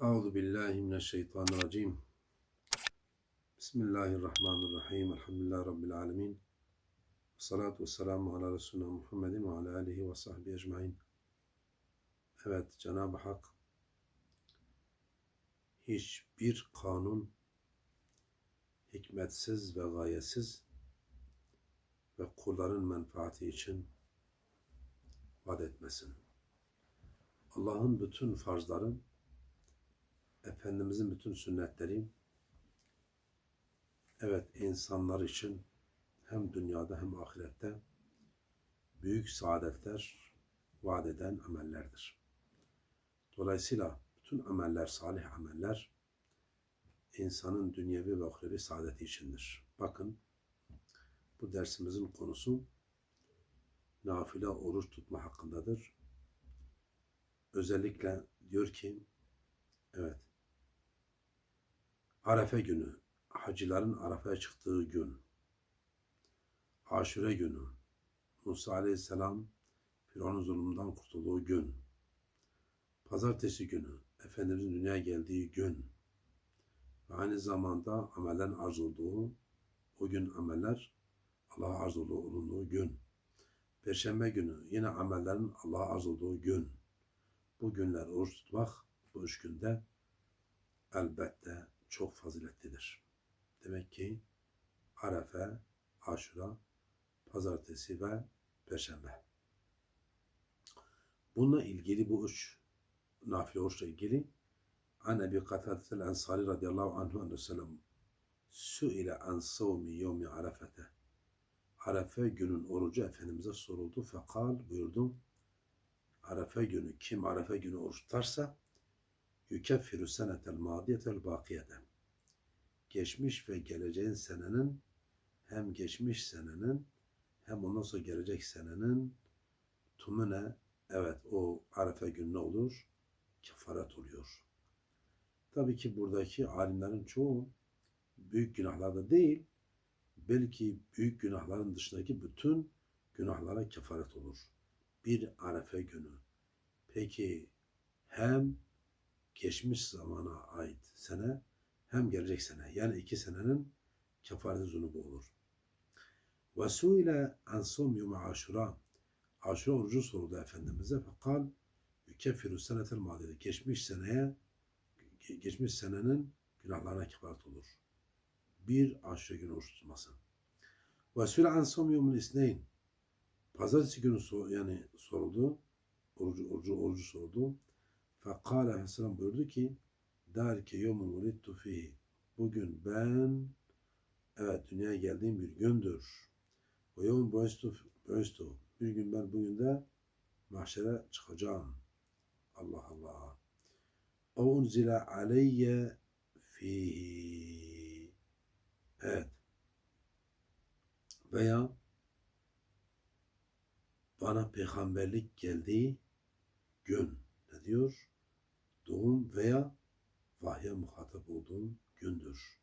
Euzu billahi mineşşeytanirracim. Bismillahirrahmanirrahim. Elhamdülillahi rabbil alamin. Salatu vesselamu ala Resulina Muhammedin ve ala alihi ve sahbihi ecmaîn. Evet, Cenab-ı Hak hiçbir kanun hikmetsiz ve gayesiz ve kulların menfaati için vaat etmesin. Allah'ın bütün farzları, Efendimizin bütün sünnetleri, evet insanlar için hem dünyada hem ahirette büyük saadetler vaat eden amellerdir. Dolayısıyla bütün ameller, salih ameller insanın dünyevi ve ahirevi saadeti içindir. Bakın bu dersimizin konusu nafile oruç tutma hakkındadır. Özellikle diyor ki evet Arefe günü hacıların Arafa'ya çıktığı gün. Aşure günü Musa Aleyhisselam Firavun'un zulmünden kurtulduğu gün. Pazartesi günü Efendimizin dünyaya geldiği gün. Ve aynı zamanda amellerin arz olduğu o gün ameller Allah'a arz olduğu, olunduğu gün. Perşembe günü yine amellerin Allah'a arz olduğu gün. Bu günler oruç tutmak bu üç günde elbette çok faziletlidir. Demek ki Arefe, Aşura, Pazartesi ve Perşembe. Bununla ilgili bu üç nafile oruçla ilgili An Ebi Katadetel Ensari radıyallahu anhu anhu sellem Sü'ile an savmi yevmi arefete Arefe günün orucu Efendimiz'e soruldu. Fekal buyurdu. Arefe günü kim Arefe günü oruç tutarsa yükeffiru senetel madiyetel bakiyete geçmiş ve geleceğin senenin hem geçmiş senenin hem ondan sonra gelecek senenin tümüne evet o Arefe günü olur? Kefaret oluyor. Tabii ki buradaki alimlerin çoğu büyük günahlarda değil, belki büyük günahların dışındaki bütün günahlara kefaret olur. Bir arefe günü. Peki hem geçmiş zamana ait sene hem gelecek sene. Yani iki senenin kefareti zunubu olur. Ve suile an somyum aşura. Aşura orucu soruldu Efendimiz'e. Fekal yükeffiru senetel madide. Geçmiş seneye geçmiş senenin günahlarına kefaret olur bir aşure günü oruç tutması. Ve süre an somyumun isneyn. Pazartesi günü sor, yani soruldu. Orucu, orucu, orucu soruldu. Fekale aleyhisselam buyurdu ki der ki yomun vulittu fihi. Bugün ben evet dünyaya geldiğim bir gündür. Ve yomun boystu, boystu. Bir gün ben bugün de mahşere çıkacağım. Allah Allah. O unzile aleyye fihi. Evet. Veya bana peygamberlik geldiği gün ne diyor? Doğum veya vahye muhatap olduğum gündür.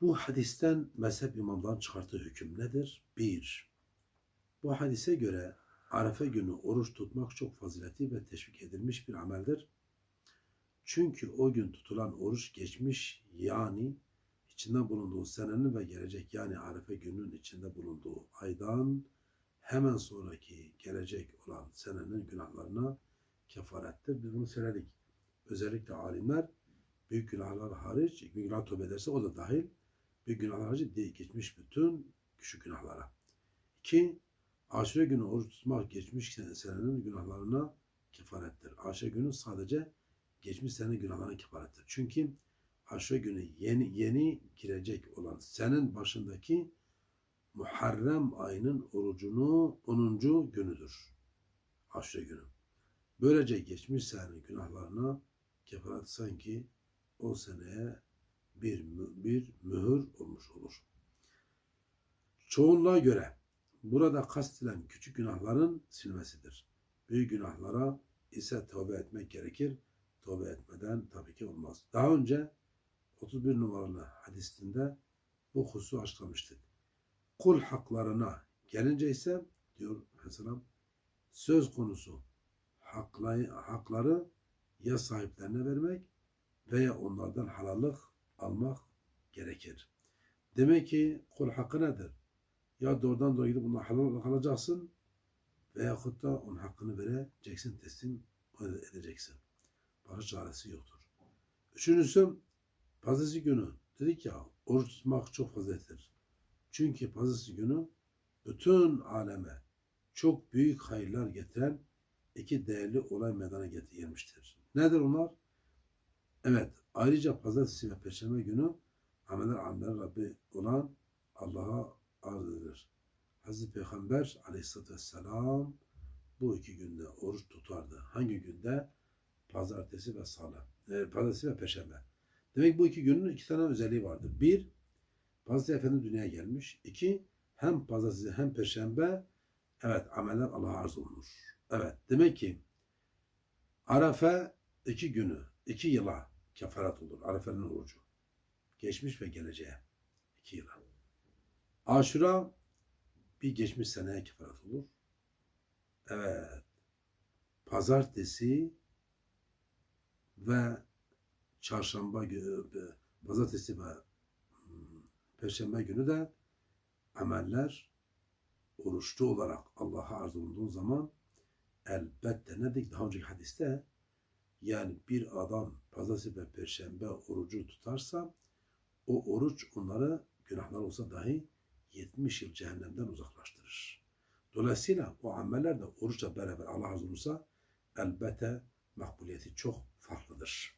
Bu hadisten mezhep imamdan çıkarttığı hüküm nedir? Bir, bu hadise göre Arefe günü oruç tutmak çok faziletli ve teşvik edilmiş bir ameldir. Çünkü o gün tutulan oruç geçmiş yani içinde bulunduğu senenin ve gelecek yani Arefe gününün içinde bulunduğu aydan hemen sonraki gelecek olan senenin günahlarına kefarettir. Biz bunu söyledik. Özellikle alimler büyük günahlar hariç, büyük günah tövbe ederse o da dahil büyük günahlar hariç değil, geçmiş bütün küçük günahlara. İki, aşure günü oruç tutmak geçmiş senenin günahlarına kefarettir. Aşure günü sadece geçmiş senenin günahlarına kefarettir. Çünkü Aşure günü yeni yeni girecek olan senin başındaki Muharrem ayının orucunu 10. günüdür. Aşure günü. Böylece geçmiş senenin günahlarına kefaret sanki o seneye bir, bir mühür olmuş olur. Çoğunluğa göre burada kastedilen küçük günahların silmesidir. Büyük günahlara ise tövbe etmek gerekir. Tövbe etmeden tabii ki olmaz. Daha önce 31 numaralı hadisinde bu hususu açıklamıştık. Kul haklarına gelince ise diyor Aleyhisselam söz konusu hakları, hakları ya sahiplerine vermek veya onlardan halallık almak gerekir. Demek ki kul hakkı nedir? Ya doğrudan doğru gidip bundan halal alacaksın veyahut da onun hakkını vereceksin, teslim edeceksin. Başka çaresi yoktur. Üçüncüsü, pazartesi günü dedik ya, oruç tutmak çok fazilettir. Çünkü pazartesi günü bütün aleme çok büyük hayırlar getiren iki değerli olay meydana getirmiştir. Nedir onlar? Evet, ayrıca pazartesi ve perşembe günü ameller ameller Rabbi olan Allah'a arz edilir. Hazreti Peygamber aleyhissalatü vesselam bu iki günde oruç tutardı. Hangi günde? Pazartesi ve salı. E, pazartesi ve perşembe. Demek bu iki günün iki tane özelliği vardı. Bir, Pazartesi Efendi dünyaya gelmiş. İki, hem pazartesi hem perşembe evet ameller Allah'a arz olunur. Evet demek ki Arafa iki günü, iki yıla kefaret olur. Arafa'nın orucu. Geçmiş ve geleceğe. iki yıla. Aşura bir geçmiş seneye kefaret olur. Evet. Pazartesi ve çarşamba günü, pazartesi ve perşembe günü de ameller oruçlu olarak Allah'a arz olunduğu zaman elbette ne dedik daha önceki hadiste yani bir adam pazartesi ve perşembe orucu tutarsa o oruç onları günahlar olsa dahi 70 yıl cehennemden uzaklaştırır. Dolayısıyla o ameller de oruçla beraber Allah razı olursa elbette makbuliyeti çok farklıdır.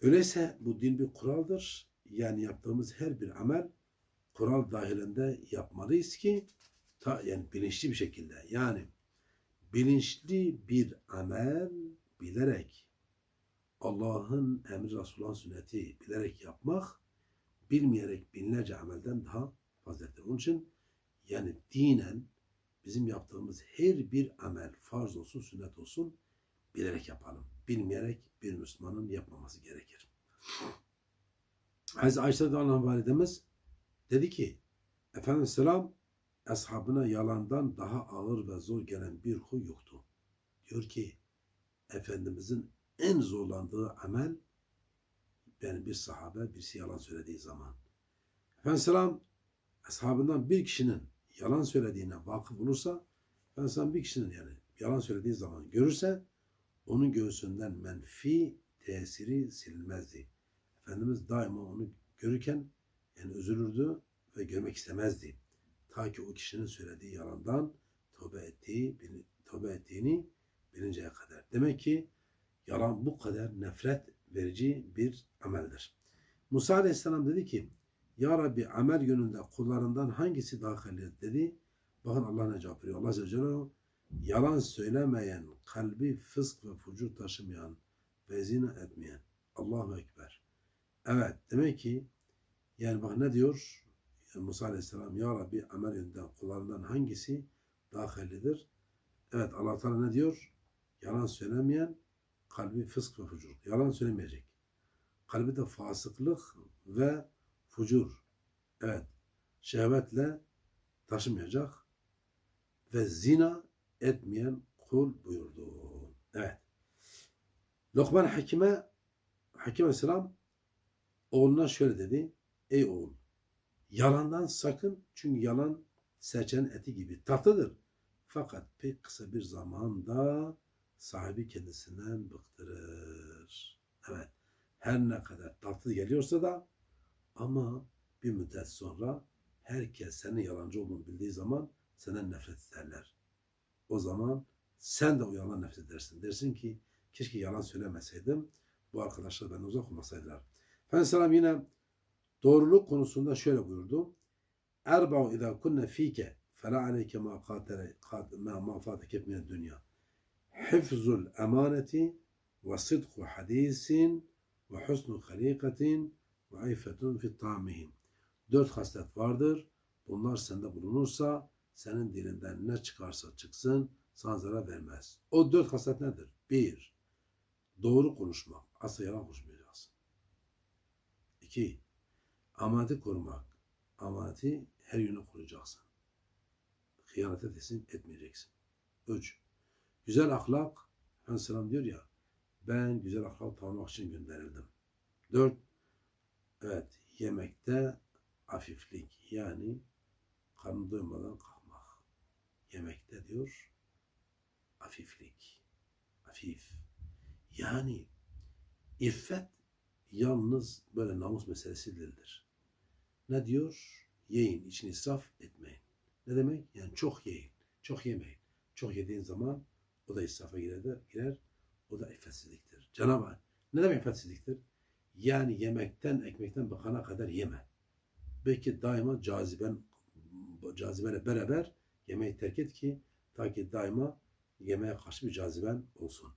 Öyleyse bu din bir kuraldır. Yani yaptığımız her bir amel kural dahilinde yapmalıyız ki ta, yani bilinçli bir şekilde yani bilinçli bir amel bilerek Allah'ın emri Resulullah'ın sünneti bilerek yapmak bilmeyerek binlerce amelden daha faziletli. Onun için yani dinen bizim yaptığımız her bir amel farz olsun sünnet olsun bilerek yapalım. Bilmeyerek bir Müslümanın yapmaması gerekir. Hazreti Ayşe radıyallahu validemiz dedi ki Efendimiz selam ashabına yalandan daha ağır ve zor gelen bir huy yoktu. Diyor ki Efendimizin en zorlandığı amel yani bir sahabe birisi yalan söylediği zaman. Efendimiz selam ashabından bir kişinin yalan söylediğine vakıf olursa Efendimiz selam bir kişinin yani yalan söylediği zaman görürse onun göğsünden menfi tesiri silinmezdi. Efendimiz daima onu görürken yani üzülürdü ve görmek istemezdi. Ta ki o kişinin söylediği yalandan tövbe ettiği, tövbe ettiğini bilinceye kadar. Demek ki yalan bu kadar nefret verici bir ameldir. Musa Aleyhisselam dedi ki Ya Rabbi amel yönünde kullarından hangisi daha hayırlıdır dedi. Bakın Allah ne cevap veriyor. Allah Azze ve Celle yalan söylemeyen, kalbi fısk ve fucur taşımayan ve zina etmeyen. Allahu Ekber. Evet demek ki yani bak ne diyor Musa Aleyhisselam Ya Rabbi amel yönünden kullarından hangisi daha hayırlıdır? Evet Allah Teala ne diyor? Yalan söylemeyen kalbi fısk ve fucur. Yalan söylemeyecek. Kalbi de fasıklık ve fucur. Evet. Şehvetle taşımayacak ve zina etmeyen kul buyurdu. Evet. Lokman Hakim'e Hakim Aleyhisselam oğluna şöyle dedi. Ey oğul yalandan sakın çünkü yalan serçenin eti gibi tatlıdır. Fakat pek kısa bir zamanda sahibi kendisinden bıktırır. Evet. Her ne kadar tatlı geliyorsa da ama bir müddet sonra herkes senin yalancı olduğunu bildiği zaman senden nefret ederler. O zaman sen de o yalan nefret edersin. Dersin ki keşke yalan söylemeseydim. Bu arkadaşlar benden uzak olmasaydılar. Efendimiz yine doğruluk konusunda şöyle buyurdu. Erba'u idâ kunne fîke felâ aleyke mâ kâtere mâ fâteke mined dünya. Hifzul emaneti ve sıdku hadisin ve husnu halikatin ve ayfetun fit tamihim. Dört haslet vardır. Bunlar sende bulunursa senin dilinden ne çıkarsa çıksın sana zarar vermez. O dört haslet nedir? Bir, doğru konuşmak. Asla yalan konuşmayacaksın. İki, amaneti korumak. Amaneti her yönü koruyacaksın. Hıyanete teslim etmeyeceksin. Üç, güzel ahlak. Efendimiz diyor ya, Ben güzel ahlak tanımak için gönderildim. Dört, evet yemekte hafiflik yani karnı doymadan kalkmak. Yemekte diyor hafiflik. Hafif. Yani iffet yalnız böyle namus meselesi değildir. Ne diyor? Yiyin, için israf etmeyin. Ne demek? Yani çok yiyin, çok yemeyin. Çok yediğin zaman o da israfa girer, de, girer o da iffetsizliktir. Cenab-ı ne demek iffetsizliktir? Yani yemekten, ekmekten bakana kadar yeme. Belki daima caziben cazibeyle beraber yemeği terk et ki ta ki daima yemeğe karşı bir caziben olsun.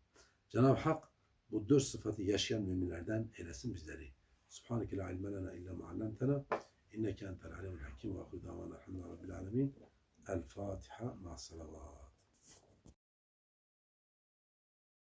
Cenab-ı Hak bu dört sıfatı yaşayan müminlerden eylesin bizleri. Subhaneke la ilme lena illa ma allamtena inneke entel alimul hakim ve ahiru davana elhamdülillahi rabbil alemin. El Fatiha ma salavat.